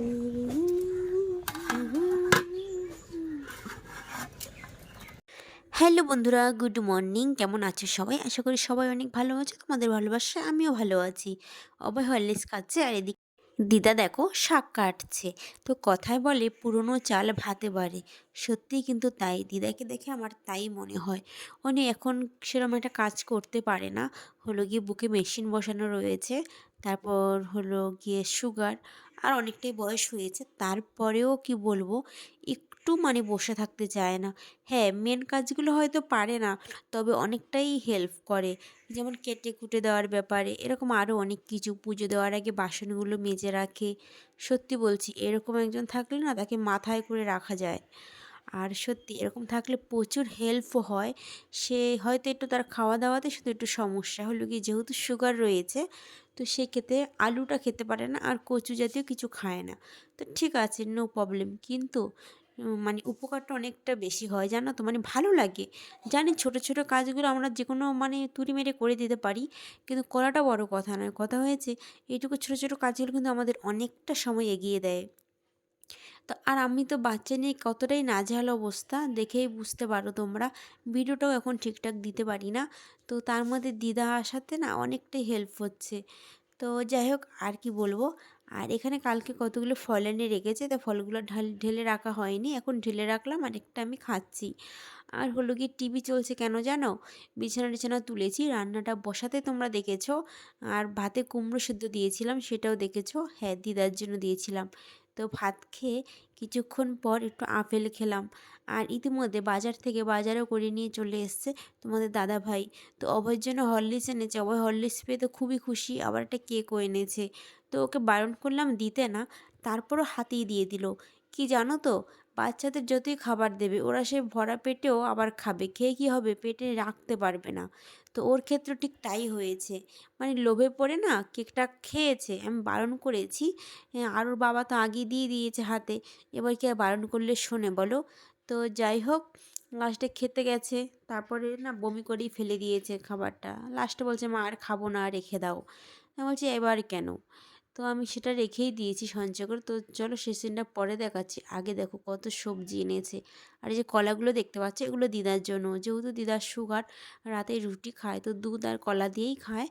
Mm-hmm. Hello বন্ধুরা, good morning. কেমন আছো সবাই? আশা করি সবাই অনেক ভালো আছে, তোমাদের ভালোবাসা আমিও ভালো আছি। অবয় হরলিক্স খাচ্ছে আর এদিকে দিদা দেখো শাক কাটছে। তো কথায় বলে পুরনো চাল ভাতে বাড়ে। সত্যিই কিন্তু তাই, দিদাকে দেখে আমার তাই মনে হয়। উনি এখন সেরকম একটা কাজ করতে পারে না। হলো গিয়ে বুকে মেশিন বসানো রয়েছে, তারপর হলো গিয়ে সুগার, আর অনেকটাই বয়স হয়েছে। তারপরেও কি বলব একটু মানে বসে থাকতে চায় না। হ্যাঁ মেন কাজগুলো হয়তো পারে না, তবে অনেকটাই হেল্প করে। যেমন কেটে কুটে দেওয়ার ব্যাপারে, এরকম আরও অনেক কিছু। পুজো দেওয়ার আগে বাসনগুলো মেজে রাখে। সত্যি বলছি, এরকম একজন থাকলে না তাকে মাথায় করে রাখা যায়। আর সত্যি এরকম থাকলে প্রচুর হেল্পও হয়। সে হয়তো একটু তার খাওয়া দাওয়াতে শুধু একটু সমস্যা। হলো কি যেহেতু সুগার রয়েছে, তো সেক্ষেত্রে আলুটা খেতে পারে না আর কচু জাতীয় কিছু খায় না। তো ঠিক আছে নো প্রবলেম কিন্তু মানে উপকারটা অনেকটা বেশি হয়, জানো তো? মানে ভালো লাগে। জানি ছোট ছোট কাজগুলো আমরা যে কোনো মানে তুড়ি মেরে করে দিতে পারি, কিন্তু করাটা বড় কথা নয়। কথা হয়েছে, এইটুকু ছোট ছোট কাজগুলো কিন্তু আমাদের অনেকটা সময় এগিয়ে দেয়। তো আর আমি তো বাচ্চা নিয়ে কতটাই নাজেহাল অবস্থা দেখেই বুঝতে পারো তোমরা। ভিডিওটাও এখন ঠিকঠাক দিতে পারি না। তো তার মধ্যে দিদা আসাতে না অনেকটাই হেল্প হচ্ছে। তো যাই হোক, আর কি বলব? আর এখানে কালকে কতগুলো ফল এনে রেখেছে, তো ফলগুলো ঢাল, ঢেলে রাখা হয়নি। এখন ঢেলে রাখলাম আর একটা আমি খাচ্ছি। আর হলো কি টিভি চলছে কেন জানো? বিছানা টিছানা তুলেছি, রান্নাটা বসাতে তোমরা দেখেছ। আর ভাতে কুমড়ো সেদ্ধ দিয়েছিলাম, সেটাও দেখেছ? হ্যাঁ দিদার জন্য দিয়েছিলাম। তো ভাত খেয়ে কিছুক্ষণ পর একটু আপেল খেলাম। আর ইতিমধ্যে বাজার থেকে বাজারও করে নিয়ে চলে এসছে তোমাদের দাদা ভাই তো অভয়ের জন্য হরলিক্স এনেছে। অভয় হরলিক্স পেয়ে তো খুবই খুশি। আবার একটা কেকও এনেছে। তো ওকে বারণ করলাম দিতে না, তারপরও হাতেই দিয়ে দিল। কি জানো তো বাচ্চাদের যতই খাবার দেবে, ওরা সে ভরা পেটেও আবার খাবে। খেয়ে কী হবে? পেটে রাখতে পারবে না। তো ওর ক্ষেত্রে ঠিক তাই হয়েছে। মানে লোভে পড়ে না, কেকটা খেয়েছে, আমি বারণ করেছি। আর ওর বাবা তো আগেই দিয়ে দিয়েছে হাতে। এবার কি আর বারণ করলে শোনে বলো? তো যাই হোক লাস্টে খেতে গেছে। তারপরে না বমি করেই ফেলে দিয়েছে খাবারটা। লাস্টে বলছে, মা আর খাব না রেখে দাও। আমি বলছি, এবার কেন? তো আমি সেটা রেখেই দিয়েছি সঞ্চয় করে তো চলো সে সিনটা পরে দেখাচ্ছি। আগে দেখো কত সবজি এনেছে। আর এই যে কলাগুলো দেখতে পাচ্ছ, এগুলো দিদার জন্য। যেহেতু দিদার সুগার, রাতে রুটি খায়, তো দুধ আর কলা দিয়েই খায়।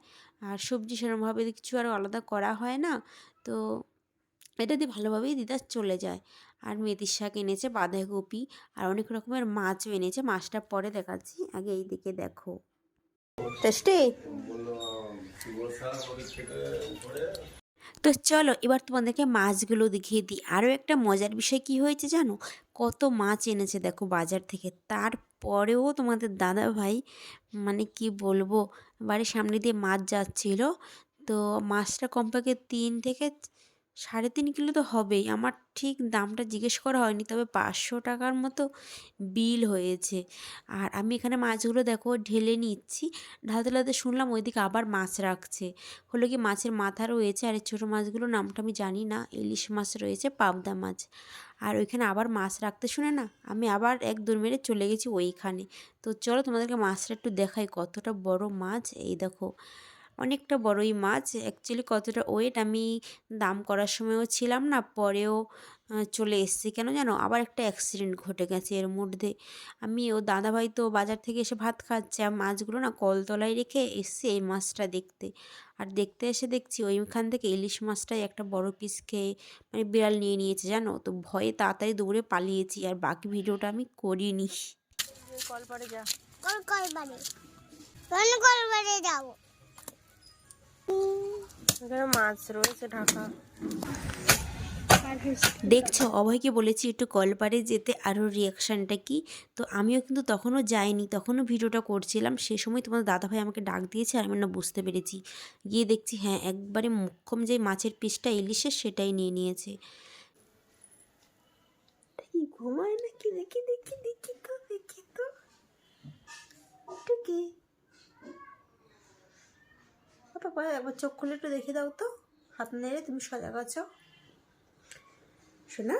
আর সবজি সেরকমভাবে কিছু আর আলাদা করা হয় না। তো এটা দিয়ে ভালোভাবেই দিদার চলে যায়। আর মেথির শাক এনেছে, বাঁধাকপি, আর অনেক রকমের মাছও এনেছে। মাছটা পরে দেখাচ্ছি। আগে এই দিকে দেখো। টেস্টি তো চলো এবার তোমাদেরকে মাছগুলো দেখিয়ে দিই। আরও একটা মজার বিষয় কি হয়েছে জানো? কত মাছ এনেছে দেখো বাজার থেকে। তারপরেও তোমাদের দাদা ভাই মানে কি বলব, বাড়ির সামনে দিয়ে মাছ যাচ্ছিল। তো মাছটা কমপক্ষে তিন থেকে সাড়ে তিন কিলো তো হবেই। আমার ঠিক দামটা জিজ্ঞেস করা হয়নি, তবে পাঁচশো টাকার মতো বিল হয়েছে। আর আমি এখানে মাছগুলো দেখো ঢেলে নিচ্ছি। ঢালতে ঢালতে শুনলাম ওইদিকে আবার মাছ রাখছে। হলো কি মাছের মাথা রয়েছে আর এই ছোটো মাছগুলোর নামটা আমি জানি না। ইলিশ মাছ রয়েছে, পাবদা মাছ। আর ওইখানে আবার মাছ রাখতে শুনে না আমি আবার এক দূর মেরে চলে গেছি ওইখানে। তো চলো তোমাদেরকে মাছটা একটু দেখাই কতটা বড় মাছ। এই দেখো অনেকটা বড়ই মাছ। অ্যাকচুয়ালি কতটা ওয়েট আমি দাম করার সময়ও ছিলাম না, পরেও চলে এসেছি। কেন জানো? আবার একটা অ্যাক্সিডেন্ট ঘটে গেছে এর মধ্যে। আমি ও দাদাভাই তো বাজার থেকে এসে ভাত খাচ্ছে, আর মাছগুলো না কলতলায় রেখে এসছি এই মাছটা দেখতে। আর দেখতে এসে দেখছি ওইখান থেকে ইলিশ মাছটাই একটা বড় পিস খেয়ে মানে বিড়াল নিয়ে নিয়েছে, জানো? তো ভয়ে তাড়াতাড়ি দৌড়ে পালিয়েছি, আর বাকি ভিডিওটা আমি করিনি। কলপারে যা। কোন কলবারে কোন কলবারে যাব। এখানে মাছ রয়েছে ঢাকা। দেখছ অভয়কে বলেছি একটু কলপারে যেতে আরও রিয়াকশানটা কি? তো আমিও কিন্তু তখনও যাইনি তখনও ভিডিওটা করছিলাম সে সময় তোমাদের দাদাভাই আমাকে ডাক দিয়েছে আর আমি না বুঝতে পেরেছি। গিয়ে দেখছি হ্যাঁ একবারে মুখ্যম যে মাছের পিসটা ইলিশের সেটাই নিয়ে নিয়েছে। ঘুমায় নাকি? দেখি দেখি দেখি তো দেখি তো। বাবা একবার চোখ খুলে একটু দেখে দাও তো। হাত নেড়ে তুমি সজাগ আছো। শোনা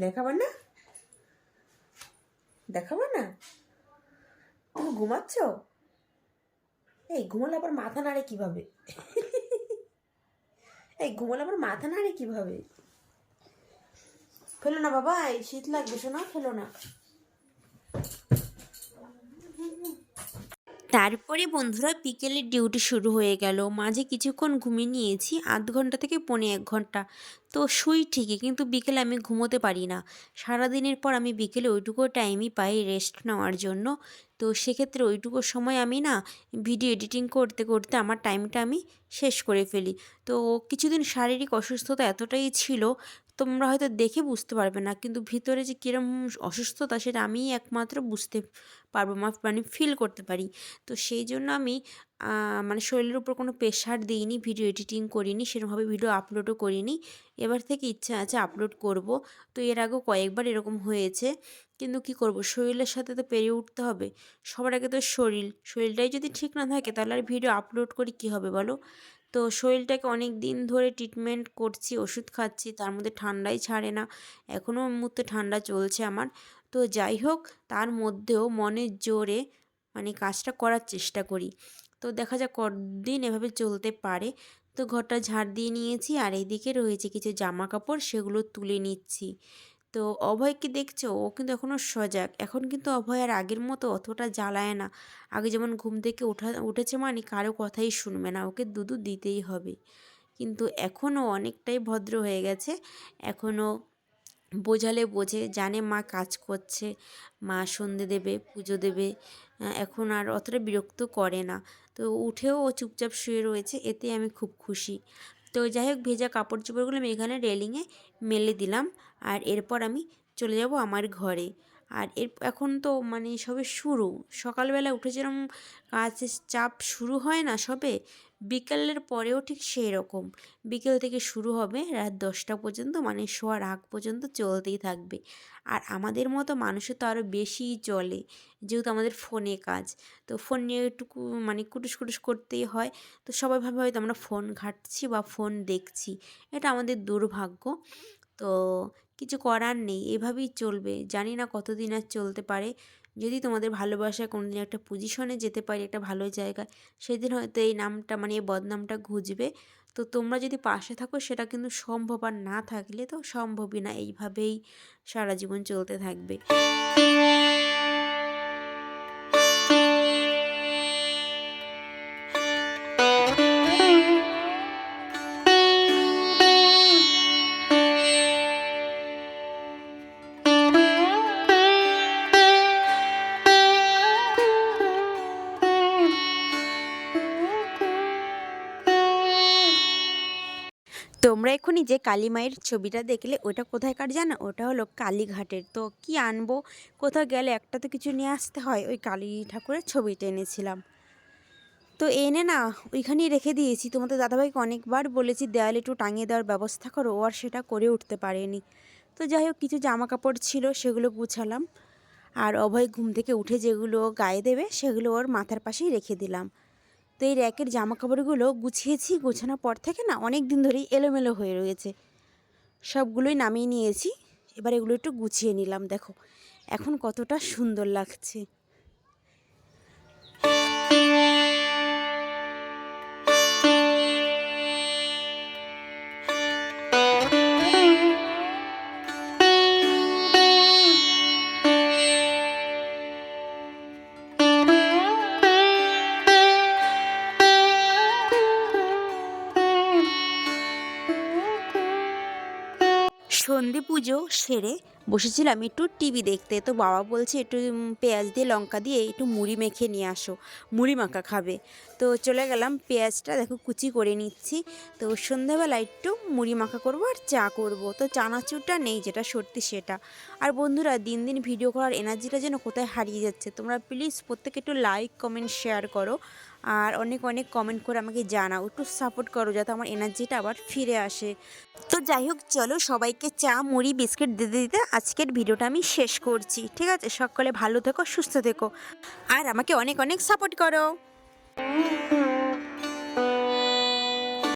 দেখাবা না? দেখাবা না? তুমি ঘুমাচ্ছ? এই, ঘুমালে আবার মাথা নাড়ে কীভাবে? এই, ঘুমালে আবার মাথা নাড়ে কীভাবে? ফেলো না বাবা, এই শীত লাগবে শোনা ফেলো না। তারপরে বন্ধুরা বিকেলের ডিউটি শুরু হয়ে গেল। মাঝে কিছুক্ষণ ঘুমিয়ে নিয়েছি, আধ ঘণ্টা থেকে পৌনে এক ঘণ্টা। তো শুই ঠিকই, কিন্তু বিকেলে আমি ঘুমোতে পারি না। সারাদিনের পর আমি বিকেলে ওইটুকু টাইমই পাই রেস্ট নেওয়ার জন্য। তো সেক্ষেত্রে ওইটুকু সময় আমি না ভিডিও এডিটিং করতে করতে আমার টাইমটা আমি শেষ করে ফেলি। তো কিছুদিন শারীরিক অসুস্থতা এতটাই ছিল তোমরা হয়তো দেখে বুঝতে পারবে না, কিন্তু ভিতরে যে কীরকম অসুস্থতা সেটা আমিই একমাত্র বুঝতে পারব মানে ফিল করতে পারি। তো সেই জন্য আমি মানে শরীরের উপর কোনো প্রেশার দিইনি ভিডিও এডিটিং করিনি সেরকমভাবে ভিডিও আপলোডও করিনি। এবার থেকে ইচ্ছা আছে আপলোড করব। তো এর আগেও কয়েকবার এরকম হয়েছে, কিন্তু কি করব? শরীরের সাথে তো পেরে উঠতে হবে। সবার আগে তো শরীর, শরীরটাই যদি ঠিক না থাকে তাহলে আর ভিডিও আপলোড করি কী হবে বলো? তো শরীরটাকে অনেক দিন ধরে ট্রিটমেন্ট করছি, ওষুধ খাচ্ছি, তার মধ্যে ঠান্ডাই ছাড়ে না। এখনও মুহূর্তে ঠান্ডা চলছে আমার। তো যাই হোক, তার মধ্যেও মনের জোরে মানে কাজটা করার চেষ্টা করি। তো দেখা যাক কদিন এভাবে চলতে পারে। তো ঘরটা ঝাড় দিয়ে নিয়েছি আর এইদিকে রয়েছে কিছু জামা কাপড় সেগুলো তুলে নিচ্ছি। তো অভয়কে দেখছ, ও কিন্তু এখনও সজাগ। এখন কিন্তু অভয় আর আগের মতো অতটা জ্বালায় না। আগে যেমন ঘুম থেকে ওঠা, উঠেছে মানে কারও কথাই শুনবে না, ওকে দুধু দিতেই হবে। কিন্তু এখনও অনেকটাই ভদ্র হয়ে গেছে। এখনও বোঝালে বোঝে, জানে মা কাজ করছে, মা সন্ধে দেবে, পুজো দেবে এখন আর অতটা বিরক্ত করে না। তো উঠেও ও চুপচাপ শুয়ে রয়েছে এতে আমি খুব খুশি। তো যাই হোক, ভেজা কাপড় চোপড়গুলো আমি এখানে রেলিংয়ে মেলে দিলাম। আর এরপর আমি চলে যাব আমার ঘরে। আর এর, এখন তো মানে সবে শুরু। সকালবেলা উঠে কাজের চাপ শুরু হয় না সবে। বিকেলের পরেও ঠিক সেই রকম বিকেল থেকে শুরু হবে রাত দশটা পর্যন্ত মানে শোয়ার আগ পর্যন্ত চলতেই থাকবে। আর আমাদের মতো মানুষের তো আরও বেশিই চলে, যেহেতু আমাদের ফোনে কাজ। তো ফোন নিয়ে একটু মানে কুটুস কুটুস করতেই হয়। তো সবাই ভাবে হয়তো আমরা ফোন ঘাঁটছি বা ফোন দেখছি। এটা আমাদের দুর্ভাগ্য। তো কিছু করার নেই, এভাবেই চলবে। জানি না কতদিন আর চলতে পারে। যদি তোমাদের ভালোবাসা কোনো দিন একটা পজিশনে যেতে পারি, একটা ভালো জায়গায়, সেদিন হয়তো এই নামটা মানে এই বদনামটা ঘুজবে তো তোমরা যদি পাশে থাকো, সেটা কিন্তু সম্ভব আর না থাকলে তো সম্ভবই না। এইভাবেই সারা জীবন চলতে থাকবে। তোমরা এক্ষুনি যে কালী মায়ের ছবিটা দেখলে, ওটা কোথায়কার জানো? ওটা হলো কালীঘাটের। তো কি আনব? কোথাও গেলে একটা তো কিছু নিয়ে আসতে হয়। ওই কালী ঠাকুরের ছবিটা এনেছিলাম। তো এনে না, ওইখানেই রেখে দিয়েছি। তোমাদের দাদাভাইকে অনেকবার বলেছি, দেয়ালে একটু টাঙিয়ে দেওয়ার ব্যবস্থা করো, ও আর সেটা করে উঠতে পারেনি। তো যাই হোক, কিছু জামা কাপড় ছিল, সেগুলো গুছালাম। আর অভয় ঘুম থেকে উঠে যেগুলো গায়ে দেবে, সেগুলো ওর মাথার পাশেই রেখে দিলাম। তো এই র্যাকের জামা কাপড়গুলো গুছিয়েছি, গোছানোর পর থেকে না অনেক দিন ধরেই এলোমেলো হয়ে রয়েছে। সবগুলোই নামিয়ে নিয়েছি, এবার এগুলো একটু গুছিয়ে নিলাম, দেখো। এখন কতটা সুন্দর লাগছে। সন্ধে পুজো সেরে বসেছিলাম একটু টিভি দেখতে। তো বাবা বলছে, একটু পেঁয়াজ দিয়ে লঙ্কা দিয়ে একটু মুড়ি মেখে নিয়ে আসো, মুড়ি মাখা খাবে। তো চলে গেলাম, পেঁয়াজটা দেখো কুচি করে নিচ্ছি। তো সন্ধ্যাবেলা একটু মুড়ি মাখা করব আর চা করব। তো চানাচুরটা নেই, যেটা সত্যি সেটা। আর বন্ধুরা, দিন দিন ভিডিও করার এনার্জিটা যেন কোথায় হারিয়ে যাচ্ছে, তোমরা প্লিজ প্রত্যেকে একটু লাইক কমেন্ট শেয়ার করো। আর অনেক অনেক কমেন্ট করে আমাকে জানাও, একটু সাপোর্ট করো যাতে আমার এনার্জিটা আবার ফিরে আসে। তো যাই হোক, চলো সবাইকে চা, মুড়ি, বিস্কিট দিতে দিতে আজকের ভিডিওটা আমি শেষ করছি। ঠিক আছে? সকলে ভালো থেকো, সুস্থ থেকো। আর আমাকে অনেক অনেক সাপোর্ট করো।